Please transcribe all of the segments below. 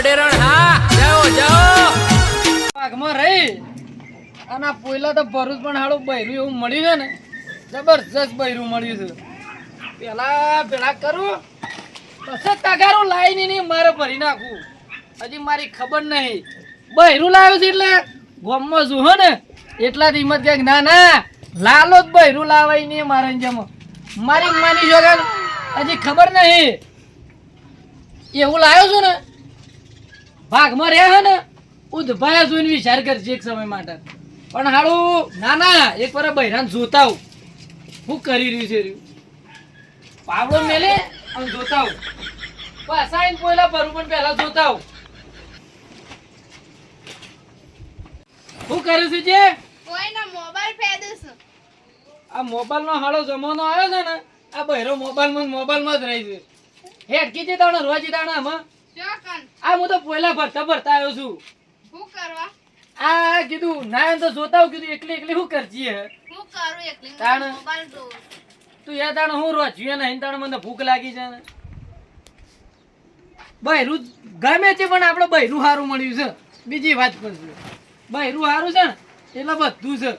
અડેરણ, હા, જાઓ જાઓ. પાકમાં રહી. અને આ પોયલા તો ભરૂચ પણ હાડું બૈરું એવું મળ્યું છે ને. જબરજસ્ત બૈરું મળ્યું છે. પેલા પેલા કરું. પછી તગારું લાવી નહીં મારે ભરી નાખું. હજી મારી ખબર નહીં. બૈરું લાવ્યું છે એટલે ગોમમાં જુઓ ને. એટલા હિંમત કે ના ના. લાલો જ બૈરું લાવાય નહીં મારે જેમ. મારી માની જોગા, હજી ખબર નહીં. એવું લાવ્યો છું ને ભાગમાં રહ્યા હે ને ઉદભાયા જોઈને વિચાર કરજે એક સમય માટે. પણ હાડું ના ના એક વાર બહેરાન જોતા હું શું કરી રહ્યું છે રહ્યું. પાવડો મેલે અને જોતા હું પાછા પોયલા ભરું પણ પહેલા જોતા હું શું કરું છું જે? કોઈનો મોબાઈલ ફેદું છું આ મોબાઈલ નો હાળો જમાનો આવ્યો છે ને આ બૈરો મોબાઈલમાં મોબાઈલમાં જ રહી છે. હેડકી જે દાણા રોજી દાણા આમાં. આ હું તો પોયલા ભરતા ભરતા આવ્યો છું. શું કરવા? આ કીધું ના તો જોતા કીધું એકલી એકલી શું કરજી? હે શું કરું એકલી તાણ. હું તું યાર તાણ હું રોજ્યું નહીં તાણ મને ભૂખ લાગી છે ને. બૈરું ગમે છે પણ આપણે બૈરું સારું મળ્યું છે. બીજી વાત પણ છે બૈરું સારું છે ને એટલે બધું છે.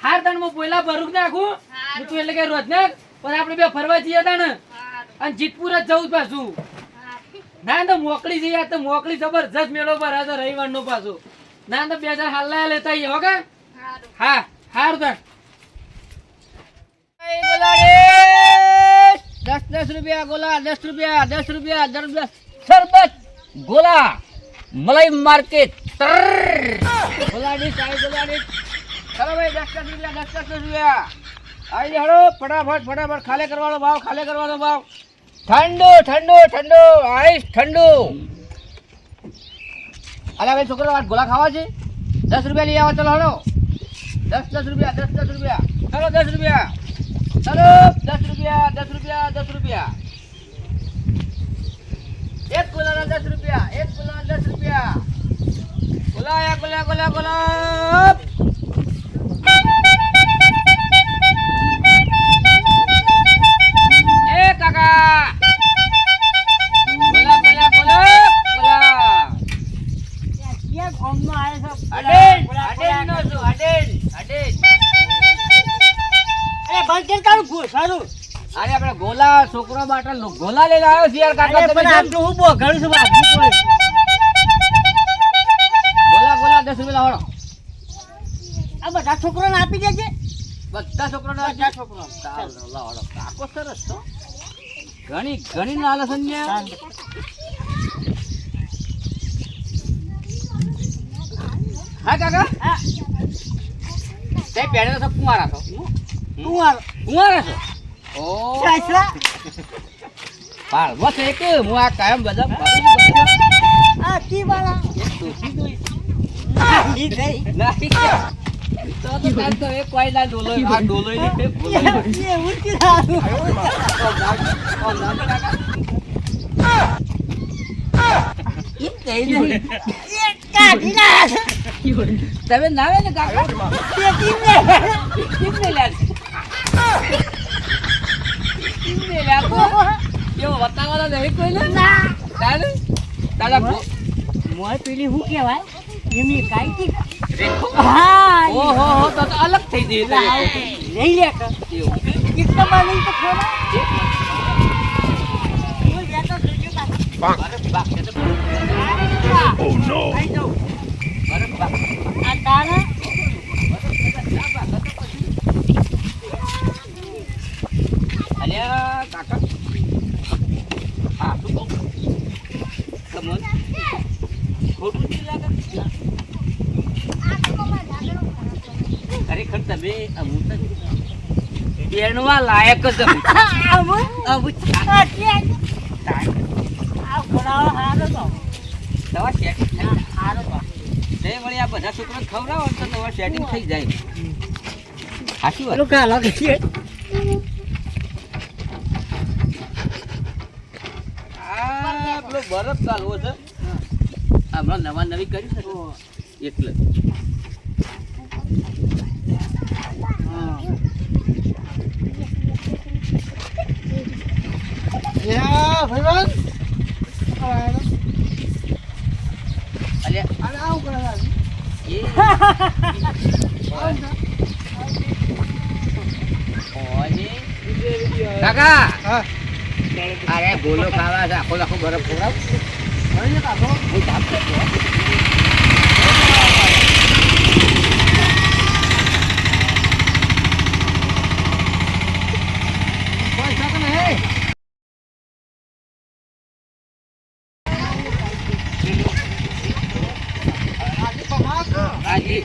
હાર તાણમાં પોયલા ભરું નાખું. તું એટલે કે રોજ નાખ પણ આપણે બે ફરવા જઈએ તાણ અને જીતપુર જ જવું પાછું. ના તો મોકલી યાર તો મોકલી જબરજસ્ત મેળો પર આ રવિવાર રવિવારનો પાછો. ના તો બે હજાર હાલ લેતા આવીએ હો કે? હારું. હા હાર તાણ દસ દસ રૂપિયા ગોલા દસ રૂપિયા દસ રૂપિયા દસ રૂપિયા. શરબત ગોલા મલાઈ માર્કેટ. ગોલાડી સાઈ ગોલાડી ચલો ભાઈ દસ દસ રૂપિયા દસ દસ રૂપિયા. આવી હળો ફટાફટ ફટાફટ ખાલે કરવાનો ભાવ ખાલે કરવાનો ભાવ. ઠંડુ ઠંડુ ઠંડુ, આઈસ ઠંડુ. અરે ભાઈ છોકરો વાત ગોલા ખાવા છે? દસ રૂપિયા લઈ આવો, ચલો હળો દસ દસ રૂપિયા, દસ દસ રૂપિયા. ચલો, દસ રૂપિયા. ચલો, દસ રૂપિયા દસ રૂપિયા દસ રૂપિયા. એક ગુલાબના દસ રૂપિયા, એક ગુલાબના દસ રૂપિયા. ગુલાબ અડેન અડેન નો છું અડેન અડેન અરે આપણે ગોલા છોકરો ને ગોલા લઈને આવ્યો છે યાર કાકા તમે જેમ- ગોલા ગોલા દસ રૂપિયા લાવો. બધા છોકરાને આપી દેજે. બધા છોકરાને બધા છોકરો લાવો લાવો. કાકો સરસ તો ઘણી ઘણી નાલે સંજ્ઞા હા કાકા? તે પેડે તો કુંવારા છો? કુંવાર કુંવાર છો? ઓ. ચાસલા પાળ બસ એક હું આ કાયમ બધા. આ કી વાળા? ઈ ડોસી ના ગઈ નાખી ગયા. તો તો તાર તો એક કોઈ ના ડોલો આ ડોલો ય નહીં, બોલો ય નહીં. એ ઉડતી રાતું ઓમ નામ- ઓમ નામ કાકા. ઈ કઈ નહીં એ કાઢી નાખ તમે નાવે ને કાકા? એવો બતાવવાનો નહીં કોઈને? તારે? તારા મોય પેલી હું કહેવાય એમની કાઈ હા અલગ થઈ જઈ નહીં લઈ લે કર એવું. કેટલા લઈ તો તો Oh no! અરે બાપ. આ તારા અલ્યા કાકા હા શું કહું ખોટું નહીં હારો તમે તે લાયક આ બધા છોકરાને ખવડાવો તો તમારે સેટિંગ થઈ જાય. સાચી વાત? કાલો કે પેલો બરફ ચાલવો છે. હમણાં નવા નવી કરી છે ને, એટલે યા ભાઈવાન આવું કરે. એ ઓય. કાકા હા અરે ગોલો ખાવા છે આખો આખો બરફ ખવડાવ. હું કરતો. પૈસા તો નહીં. આજે પમાક. હાજી.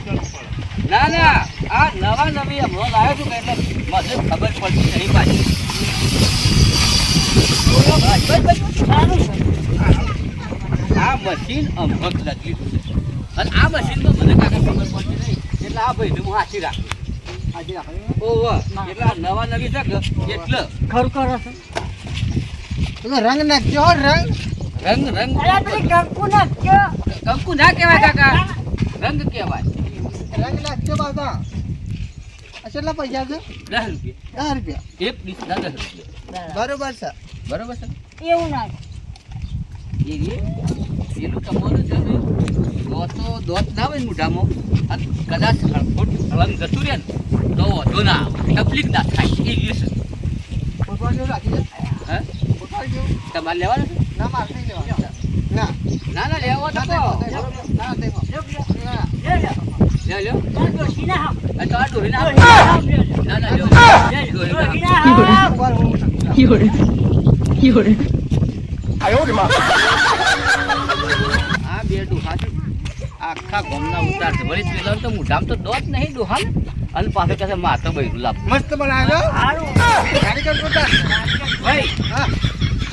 ના ના આ નવી હમણાં લાવ્યો છું કે એટલે મને ખબર પડતી નહીં પાછી. આ મશીન હમણાં જ લગી છે. અને આ મશીનમાં મને કાકા ખબર પડતી નહીં. એટલે આ ભાઈને હું હાથી રાખું. નવા નવી છે એટલે? ખરું કરો રંગ નાખજો રંગ. રંગ રંગ. કંકુ નાખજો. કંકુ ના કહેવાય કાકા. રંગ કહેવાય. રંગ નાખજો બાબા કેટલા પૈસા છે? દસ રૂપિયા. દસ રૂપિયા. એક ડીશના દસ રૂપિયા. બરોબર. છે. બરોબર છે એવું ના પેલું તમારું છે દોતો દોત ના હોય ને મોઢામાં કદાચ હળખોટ હળંગ જતું રહે ને તો વધુ ના તકલીફ ના થાય. એ જેવું તમારે લેવાનું છે? ના મારે નહીં લેવાનું. ના. ના. ના લેવો તો ના. ના આખા ગામના ઉતાર છે. વળી પેલા તો મોઢામાં તો દોત નહીં ડોહા અને પાછો કહે છે બૈરું લાવ મસ્ત બનાવ્યો? ભાઈ હા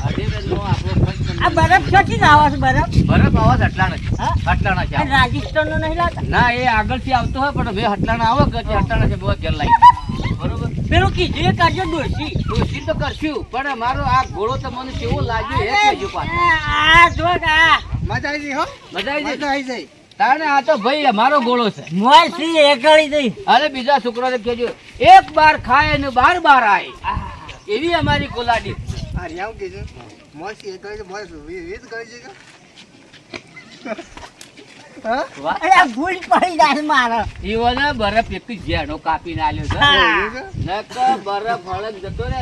આજે પેલો આપણો ફર્સ્ટ આ બરફ ક્યાંથી લાવો છો બરફ? બરફ આવાજ હટલાણા. છે હા? હટલાણા છે આ રાજસ્થાન નો નહીં લાવતા? ના એ આગળથી આવતો હોય પણ બે હટલાણા આવે કે તે હટલાણા છે બહુ ઘેર લાવી બરોબર? પેલું કીધું એ કાઢજો ડોસી કોશિશ તો કરશું પણ મારો આ ઘોડો તો મને કેવો લાગ્યો એ કહેજો પાછો. આ જો આ. મજા આવી હો? મજા આવી મજા આવી જાય તાણે આ તો ભાઈ અમારો ઘોડો છે. મોય સી દઈ અને બીજા છોકરાને કહેજો એક બાર ખાય ને બાર બાર આય. એવી અમારી કોલાડી. આ મોસ એક કરે મોસ વીજ કરે છે કે? ભૂલ પડી જાય મારે. બરફ એક જેડો કાપીને આલ્યો છે? નક બરફ જતો રહે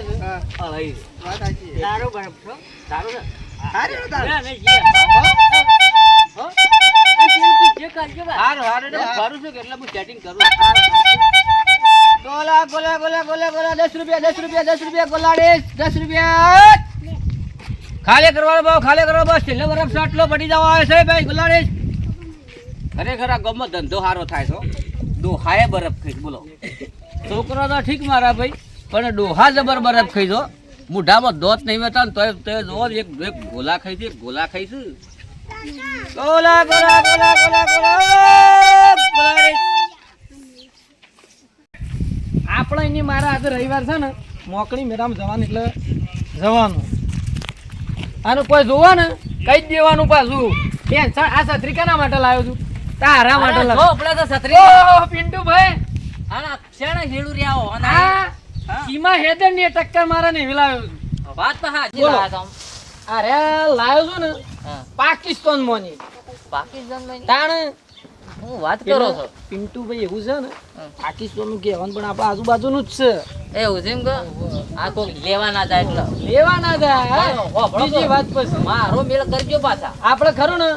બરફ છો? સારું હારી. ગોલા ગોલા ગોલા ગોલા ગોલા. દસ રૂપિયા દસ રૂપિયા દસ રૂપિયા ગોલાડીશ. દસ રૂપિયા. ખાલી કરવાનો ભાવ ખાલી કરવાનો બહુ છેલ્લો બરફ સાટલો પડી જવા આવે છે ભાઈ ગુલાડે ખરેખર આ ગમત ધંધો સારો થાય છે. ડોહાએ બરફ ખાઈ બોલો. છોકરો તો ઠીક મારા ભાઈ, પણ ડોહા જબર બરફ ખાઈ જો મોઢામાં દોત નહીં વેતા ને તોય તોય જો એક એક ગોલા ખાઈ છે ગોલા ખાઈ છે. ગોલા ગોલા ગોલા ગોલા ગોલા. આપણે એની મારા આજે રવિવાર છે ને, મોકળી મેળામાં જવાનું એટલે જવાનું. અને કોઈ જોવા ને કઈ જ દેવાનું પાછું. ટેન્શન આ છત્રી કેના માટે લાવ્યો છું? તારા માટે લાવ્યો. પેલા તો છત્રી પિન્ટુ ભાઈ આના ક્ષણ હેડું રહ્યા અને આ સીમા હેદરની ટક્કર મારા ને હિલાવ્યો છું. વાત તો બોલો. લાયા તમ. અરે લાવ્યો છું ને હા. પાકિસ્તાન મોની? તાણ હું વાત કરો છો? પિન્ટુભાઈ એવું છે ને હા. પાકિસ્તાન કહેવાનું પણ આપણા આજુબાજુનું જ છે. એવું છે એમ કે? આ કોક લેવા ના જાય એટલે. લેવા ના જાય. બીજી વાત પછી. મારો મેળ કરજો પાછા. આપણે ખરું ને.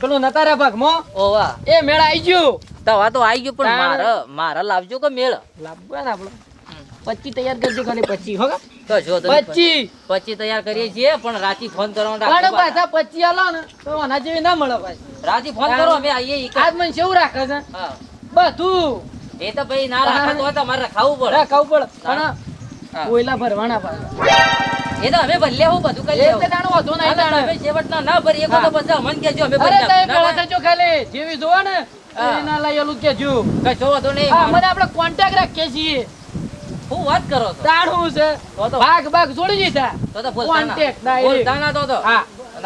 પેલું નતારા ભાગમાં? ઓવા એ મેળ આવી ગયો. દવા તો આવી ગયો પણ. મારા મારા લાવજો કે મેળ? લાવવા ને આપણે પચી તૈયાર કરજો ખાલી પચી હો તો જો તો પચી પછી તૈયાર કરીએ છીએ પણ રાતી ફોન કરવાનો પણ પાછા. પાછા પચી આલો ને તો આના જેવી ના મળે પાછી રાતી ફોન કરો અમે આવીએ આજ મને કેવું રાખે છે? બધું. એ તો ભાઈ ના રાખે તો તમારે રખાવું પડે. રાખાવું પડે. પણ કોયલા ભરવાના પાછા એ તો અમે ભલે હું બધું કરી લેવું. દાણો વધુ નહીં દાણો. તમે છેવટના ના ભરીએ તો પછી અમને કહેજો અમે અરે ભરી તમે નાખું. પેલા ના થજો ખાલી. જેવી જોવો ને હા. એવી ના કેજો કશો વાંધો નહીં મને આપણે કોન્ટેક્ટ રાખીએ છીએ. હું વાત કરો છો? તાણું છે. તો તો ભાગ ભાગ છોડી દીધા તો તો કોન્ટેક્ટ direct. તો તો. હા.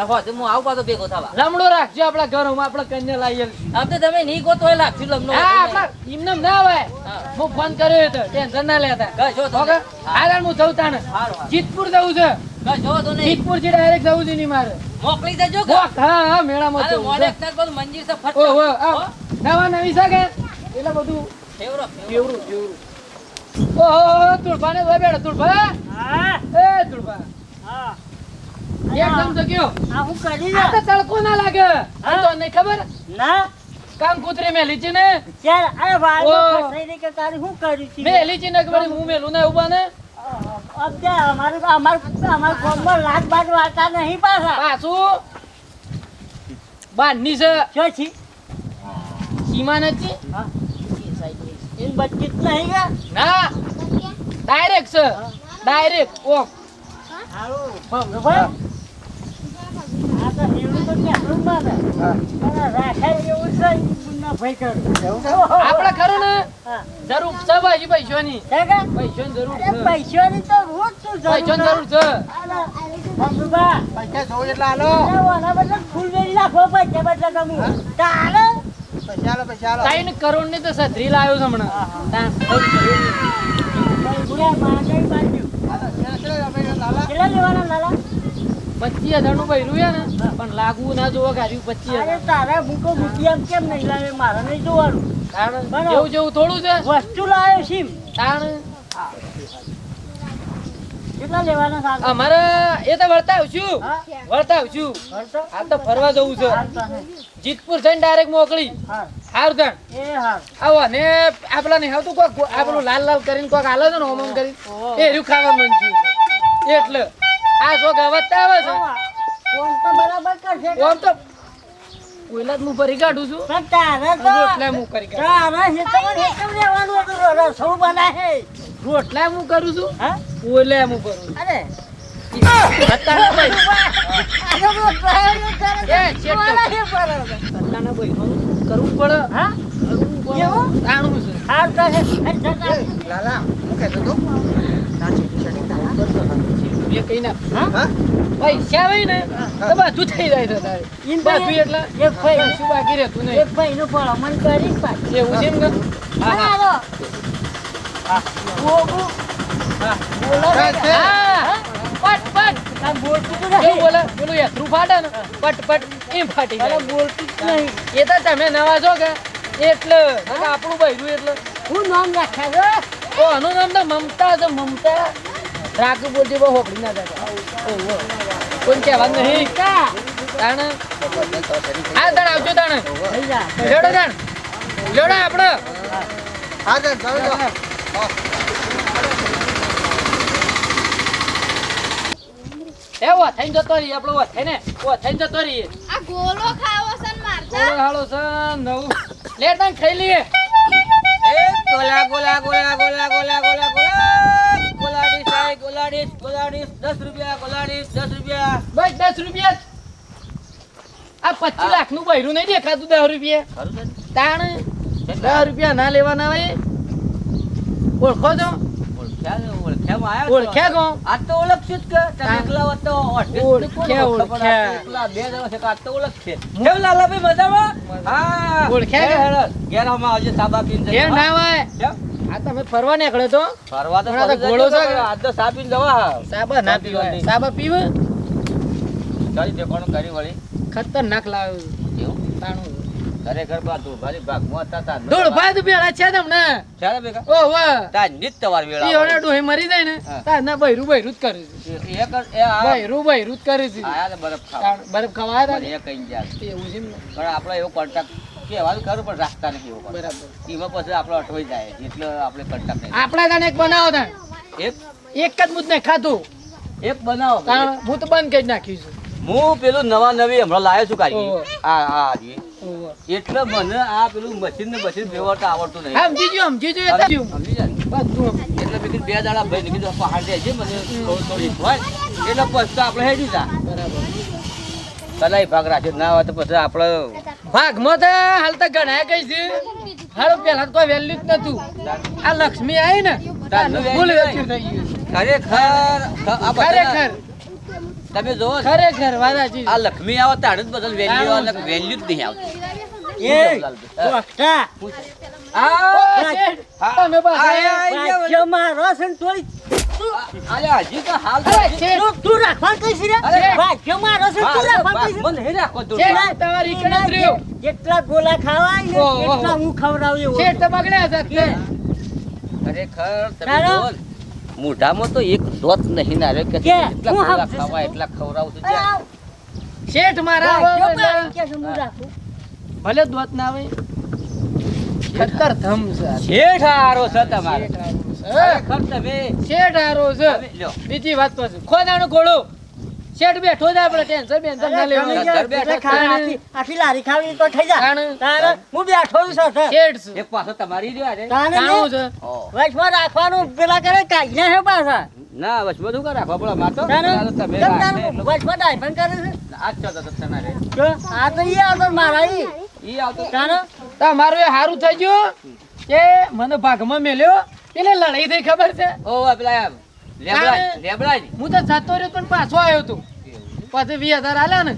હોજે હું આવું પાછો ભેગો થવા. લમડો રાખજો આપણા ઘરોમાં આપણે કન્યા લાવીએ તો તમે નહીં ગોતો લાગશું લમડો હા આપણા એમને ના આવે હું. ફોન કર્યો હતો ટેન્શન ના લેતા. કશો તો નહીં. હા. જઉં તાણે. જીતપુર જવું છે. કશો તો નહીં. જીતપુરથી ડાયરેક્ટ જવું છે નહીં મારે. મોકલી દેજો કે? હા હા મેળામાં જવું મોડે છે. બધું મંજીર છે ફટ ઓહો? નવા નવી છે કે? એટલે બધું ફેવરો ફેવરો. કેવડું ઓહો તુળફા ને બેડો હા? ગયો આ હું. કરી તડકો ના લાગે. ખબર? ના. કામ કૂતરી મેં લીચી ને? અરે ભાઈ કે તારી હું કર્યું છે? ને વળી હું મેલું ને ઊભા ને? અમારું અમારું અમારું ગામમાં લાખ બાદ વાતા નહીં પાછા. છે. સીમા નથી इन बच्चित नहीं है ना डायरेक्ट सर डायरेक्ट ओम હાલો ભગવાન આ તો એવું છે ગુના ભાઈ કરું આપણે ખરું જરૂર છે ભાઈ પૈસોની. પૈસોની જરૂર છે. પૈસોની તો જરૂર છે. ફૂલ વેરી નાખો પૈસા બદલા તમે ચાલો ત્રણ કરોડની તો સધરી લાવ્યો છે હમણાં. પચીસ હજારનું ભર્યું છે ને પણ લાગવું ના જોવા ગાર્યું પચીસ હજાર. તારા ભૂકો ભૂકી એમ કેમ નહીં લાવે? મારે નહીં જોવાનું. કારણ. જેવું જેવું થોડું છે. વસ્તુ લાવ્યો છે તાણ કેટલા લેવાના સાહેબ અમારે એ તો વળતા આવશું વળતા આવશું હાલ તો ફરવા જવું છે. તો. જીતપુર થઈને ડાયરેક્ટ મોકલી હાર. ધણ એ આવો ને આપલા ને આવતું કોક આપણું લાલ લાલ કરીને કોક હાલે છે ને હોમ હોમ કરી એ રહ્યું ખાવા મન થયું. એટલે આ જો ગવત આવે છે. તો બરાબર કરશે. ઓમ તો ઓઈલા જ હું ભરી કાઢું છું. પણ તારે તો રોટલા હું કરી કાઢું. તારે હેતમ હેતમ લેવાનું હતું રસોડું બનાવે. રોટલા હું કરું છું? હા? બોલે એમ ઉપર ભાઈ. અત્યારના કરવું પડે હા કરવું પડે તાણું છે. લાલા ના હા. પૈસા હોય ને? તો બધું થઈ જાય છે તારે. એટલે એક ભાઈ. શું બાકી રહેતું નહીં. એક ભાઈ પણ અમન કરી પાછું. છે ને હા પટ પટ. બોલતું તો નહીં. બોલે પેલું યથરું ફાટે ને? પટ પટ એમ ફાટી અરે જાય. બોલતું જ નહીં. એ તો તમે નવા છો કે? એટલે આપણું બૈરું એટલે. હું નામ રાખ્યા છે? નામ તો મમતા છે મમતા. રાખું બોલતી બહુ હોકડી ના થાય ઓહો. કોઈ કહેવાનું નહીં. તાણે? હા તાણ આવજો તાણે. લેડો તાણ. લેડો આપણે. હા ચાલો જાઓ. એ ઓ થઈને જતો રહી આપણો ઓ થઈને ઓ થઈને જતો રહી આ ગોળો ખાવો છે ને મારતા? ગોળો હાલો છે નવ. લે તન ખાઈ લઈએ. એ ગોલા ગોલા ગોલા ગોલા ગોલા ગોલા ગોલા. ગોલાડી સાઈ ગોલાડી ગોલાડી દસ રૂપિયા ગોલાડીસ દસ રૂપિયા. બસ દસ રૂપિયા આ પચીસ લાખનું બૈરું નહીં દેખાતું દસ રૂપિયા. ખરું તાણ દસ રૂપિયા ના લેવાના હોય. ઓળખો છો? ઓળખ્યા આ તો ઓળખશું છે સાબા પીને આ તમે ફરવા નીકળ્યો તો. ફરવા તો તો સા પીને જવા. સાબા ના પીવા સાબા પીવે? ચાલી દેખાણું કરી વળી. ખતરનાક લાવ્યું. તાણું. ખરેખર બા તું પેલા છે તમને. ચાલે ભેગા? ઓ વાહ તાર નિત તમાર વેળા ઈ હવે ડોહી મરી જાય ને હા. ના બૈરું બૈરું જ કરે છે. એ એ કર એ આ બૈરું બૈરું જ કરે છે. આયા બરફ ખાવા. બરફ ખવાય તા પણ એ કઈ ગયા એવું છે ને? પણ આપણે એવો કોન્ટ્રાક્ટ કહેવાનું ખરું પણ રાખતા નથી એવો બરાબર. એમાં પછી આપણો અટવાઈ જાય. એટલે આપણે કોન્ટ્રાક્ટ નહીં આપણા એક બનાવો એક? એક જ મુદ ને ખાધું. એક બનાવો. હું તો બંધ કરી નાખ્યું છું. હું પેલું નવા નવી હમણાં લાવ્યો છું કાઢી. આ આ. એટલે મને આ પેલું મશીન ને મશીન ફેરવતા આવડતું નહીં. સમજી ગયો સમજી ગયો સમજી જાય. એટલે કીધું બે દાડા ભાઈ ને કીધું પહાડ છે મને થોડું થોડી હોય. એટલે પછી તો આપણે હેડી જા. કલાઈ ભાગ રાખ્યો ના હોય તો પછી આપણે ભાગમાં તો હાલ તો ઘણા કઈ છે. હાલ પેલા તો કોઈ વેલ્યુ જ નતું આ લક્ષ્મી આવી ને ખરેખર ખરેખર. તમે જોવો ખરેખર વાદાજી આ લક્ષ્મી આવો તાડ બદલ વેલ્યુ અલગ વેલ્યુ જ નહીં આવતી. એ ડોક્ટર આ તમે પાસે મારો સન તોડી કેટલા ગોલા ખાવાય ખવડાવ્યો ખરેખર તમે મોઢામાં તો એક દોત નહીં ના રહ્યો કે એટલા. ખાવા એટલા ખવડાવું છું. શેઠ મારા. ભલે દોત ના આવે. ખતર ધમ છે આ. શેઠ હારો છે તમારે. ખરેખર તમે શેઠ આરો છે. બીજી વાત તો છે. ખોદાનું ઘોડું શેઠ બેઠો જ આપણે ટેન્શન બેન્શન ના લેવાનું આખી- લારી ખાવી તો થઈ જા. તારે હું બેઠો છું સાથે. શેઠ એક પાછો તમારી જો અરે તાણે છે. વચમાં રાખવાનું પેલા કરે કાઢીને હે પાછા. ના બસ બધું કરા ખબર માર તો. તમે વચમાં ડાયફન કરે છે. આજ તો તો તમારે. જો, આ તો ઈ આવતો મારા ઈ. ઈ આવતો. તારે તમારું એ હારું થઈ ગયું કે મને ભાગમાં મેલ્યો. એને લડાઈ થઈ ખબર છે. ઓ આ પેલા લેબડા લેબડા હું તો જતો રહ્યો પણ પાછો આવ્યો તું. પછી વીસ હજાર આલ્યા ને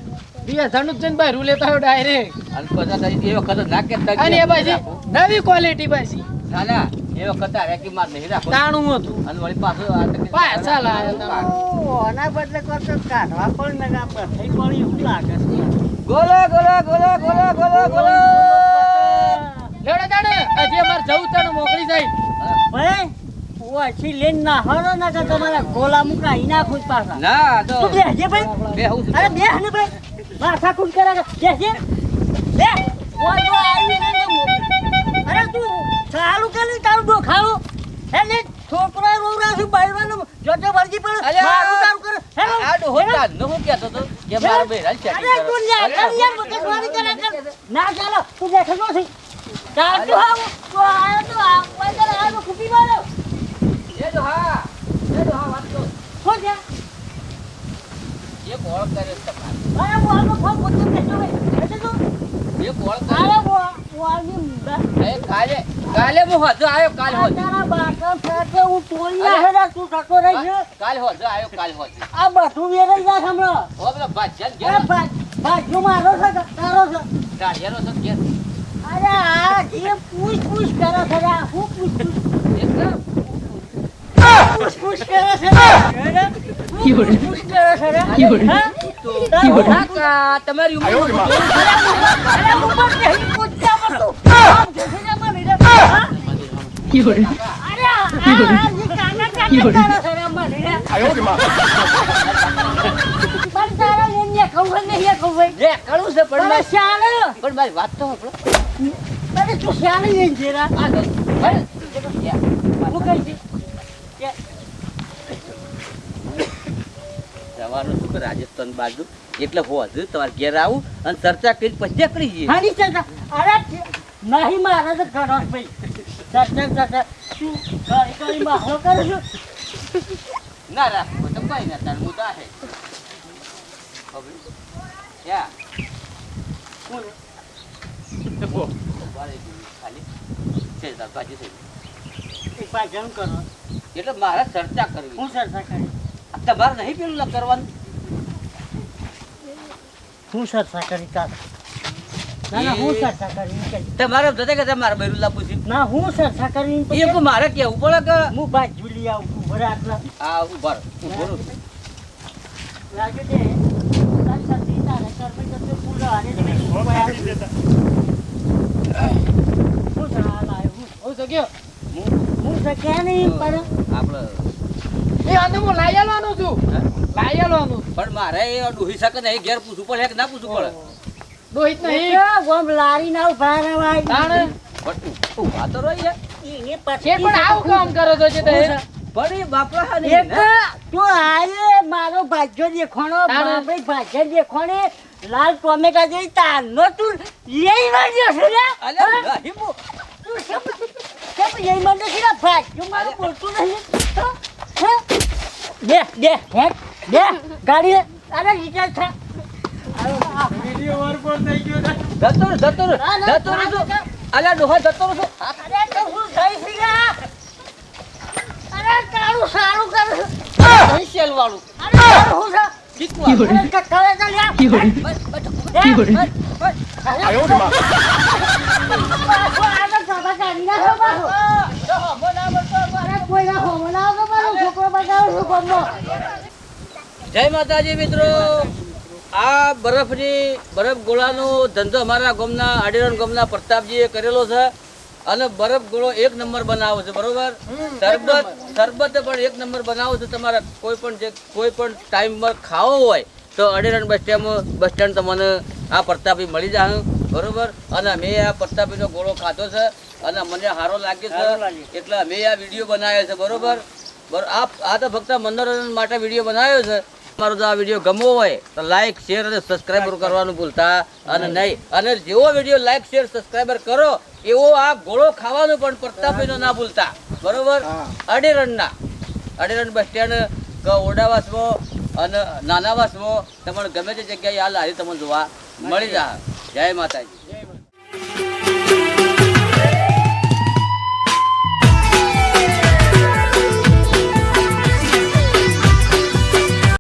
વીસ હજારનું જ જઈને બહાર લેતા હોય ડાયરેક્ટ અને પછી તારી એ વખત ના કે તક અને એ પાછી નવી ક્વોલિટી પછી. સાલા એ વખત આ રેકી માર નહીં રાખો. તાણું હતું. અને વળી પાછું આ તક- પાછા લાયા તમે. ઓ, આના બદલે કરતો કાઢવા પણ ને આ બધાય પણ એવું લાગે ગોલો ગોલો ગોલો ગોલો હજી અમારે જવું તાણે મોકલી જાય ભાઈ ઓછી લઈને ના હરો ના કે તમારા ગોલા મુકાઈ નાખું જ પાછા ના તો તું બેસજે ભાઈ? બે હું અરે ભાઈ? માથા કુટ કરે બે ઓજો આવી ને અરે તું ચાલુ તારું ડોખાવું હે ને છોકરા રોવરા છું બાયવાનું જોતે વળગી પડે. મારું તારું કરે. હે ને? આ ડોહો ચાંદનો હું કહેતો હતો કે મારો બેરાલ ચેટિંગ અરે તું લ્યા કર યાર મગજમારી કરે કર. ના ચાલો તું બેઠો નથી. આવું. તો આયો તો આ વગર આયો તો ખૂટી માર્યો એ ડોહા, વાત તો. હો જા એ કોળ કરે તમારે. અરે બોલનો ફોન પોતે બેઠો ભાઈ એટલે તું એ કોળ કરે. અરે બોલ બોલની એ કાલે કાલે હું હજુ રહી છે કાલ હોજ આવ્યો કાલ ભાઈ મારો છે કે તારો ઘેર. અરે આ જે પૂછ પૂછ કરે છે હું પૂછ. તમારી. પણ મારી- વાત તો. અરે તું નહીં જેરા હું કઈ જવાનું શું કે રાજસ્થાન બાજુ. એટલે હોજ તમારે ઘેર આવું અને ચર્ચા કરી પછી કરી જઈએ. હાની ચર્ચા અરે નહીં મારે તો ગણોશ ભાઈ. ચર્ચા ચર્ચા. શું? મારો કરું છું. ના રાખો તો કઈ ના તાર મુદ્દા હે. ક્યાં? કોણ? ખાલી. છે તાર છે ભાજન કરો. એટલે મારે ચર્ચા કરવી હું ચર્ચા કરી તમારે નહીં પેલું કરવાનું. હું સર કરી ના ના હું ચર્ચા કરી તમારે જતા કે તમારે બૈરુલ્લા પૂછી ના હું ચર્ચા કરી તો એ મારે કેવું પડે કે હું બાજુ જુલી આવું ભલે આટલા. આ ઊભા ઊભો. લાગે છે. હું હું હું હું હું શક્યા નહીં પણ આપણે એ આને હું લાઈ આલવાનો છું? લાઈ આલવાનું. પણ મારે એ ડોહી શકે ને ઘેર પૂછવું પડે કે ના પૂછવું પડે? દોહિત નહીં. એટલે લારી ના ઊભા રહેવાય. તાણે? પણ ઊભા તો રહી એ શેઠ પણ આવું કામ કરો છો છે તે પણ બાપરા હા એક નહીં ને. તો આયે મારો ભાગ્યો દેખોણો બાપરે ભાગ્ય દેખોણે લાલ ટોમેટા જેવી તારનો તું લઈ માંડ્યો છે રે અલ્યા, હા? નહીં બો- તું લઈ માંડ્યો છે રે મારું બોલતું નહીં? દે દે હેટ દે ગાડી અરે રિચાર્જ થા. જતો રહો, જતો રહો, ના, ના, જતો રહો ના, છો. અલ્યા ડોહા જતો રહો અરે તો હું થઈ રે અરે તારું સારું કર. છું વાળું અરે હું છે શીખવા. અરે કકડે તો લ્યા. બસ, બસ, હે? બસ, બસ. પાછો આગળ સભા કાઢી નાખો પાછો. અરે કોઈના હોમો ના આવતો પાછો છોકરો લગાવું છું ગામમાં. જય માતાજી મિત્રો. આ બરફની બરફ ગોળાનો ધંધો અમારા ગામના આડેરણ ગામના પ્રતાપજીએ કરેલો છે. અને બરફ ગોળો એક નંબર બનાવો છે બરોબર? શરબત શરબત પણ એક નંબર બનાવો છે તમારે. કોઈ પણ જે કોઈ પણ ટાઈમમાં ખાવો હોય તો અડેરણ બસ સ્ટેન્ડ બસ સ્ટેન્ડ તમને આ પ્રતાપી મળી જાય બરોબર? અને મેં આ પ્રતાપીનો ગોળો ખાધો છે. અને મને સારો લાગ્યો છે. એટલે મેં આ વીડિયો બનાવ્યો છે બરોબર? બરો આ આ તો ફક્ત મનોરંજન માટે વીડિયો બનાવ્યો છે. મારો જો આ વીડિયો ગમવો હોય તો લાઈક શેર અને સબસ્ક્રાઈબર કરવાનું ભૂલતા અને નહીં. અને જેવો વીડિયો લાઈક શેર સબસ્ક્રાઈબર કરો એવો આ ગોળો ખાવાનું પણ પ્રતાપીનો ના ભૂલતા. બરોબર? અડેરણના અડેરણ બસ સ્ટેન્ડ ઓરડાવાસમાં અને નાનાવાસમાં તમને ગમે તે જગ્યાએ આ લારી તમને જોવા મળી જાય. જય માતાજી.